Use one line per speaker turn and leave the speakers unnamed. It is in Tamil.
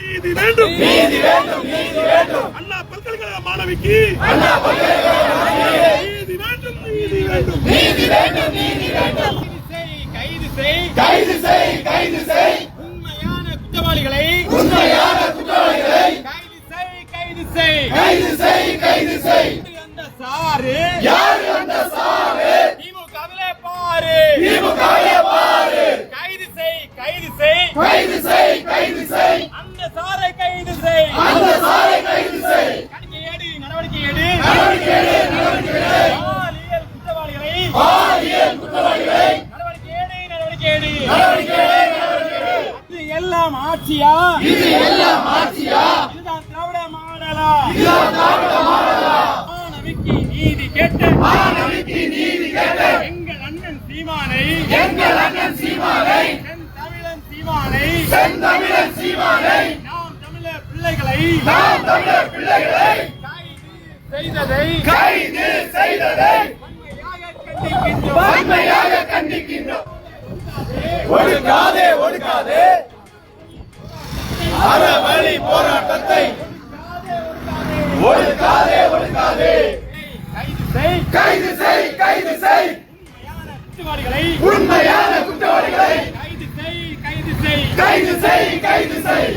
நீதி வேண்டும்.
நீதி வேண்டும் நீதி வேண்டும்.
அண்ணா பல்கலைக்கழக மாணவிக்கு நீதி வேண்டும் நீதி வேண்டும்.
நீதி வேண்டும் நீதி வேண்டும்.
கைது செய்
கைது செய் கைது செய்.
உண்மையான குற்றவாளிகளை
உண்மையான குற்றவாளிகளை
கைது செய் கைது செய்.
கைது செய் கைது செய்
அந்த சாரு
யார் அந்த சாரு
திமுகவிலே பாரு
திமுகவே பாரு
கைது செய் கைது செய்
கைது செய் கைது செய்
அந்த சாரை கைது செய்.
அந்த சாரை கைது செய்.
நடவடிக்கை எடு நடவடிக்கை எடு
நடவடிக்கை எடு, நடவடிக்கை எடு.
பாலியல் குற்றவாளிகளை.
பாலியல் குற்றவாளிகளை.
நடவடிக்கை எடு நடவடிக்கை எடு
நடவடிக்கை எடு, நடவடிக்கை எடு.
இது எல்லாம் ஆட்சியா?
இது எல்லாம் ஆட்சியா?
இதுதான் திராவிட மாடலா?
இதுதான் திராவிட மாடலா?
மாணவிக்கு நீதி கேட்டு
மாணவிக்கு நீதி கேட்ட.
எங்கள் அண்ணன் சீமானை
எங்கள் அண்ணன் சீமானை.
என் தமிழன் சீமானை
செந்தமிழன் சீமானை.
நாம் தமிழர் பிள்ளைகளை கைது செய்ததை
கைது செய்ததை
வன்மையாக கண்டிக்கின்றோம்.
ஒடுக்காதே ஒடுக்காதே. அறவழி போராட்டத்தை ஒடுக்காதே ஒடுக்காதே.
கைது செய்
கைது செய். உண்மையான குற்றவாளிகளை
கைது செய் கைது செய்.
கைது செய் கைது செய்.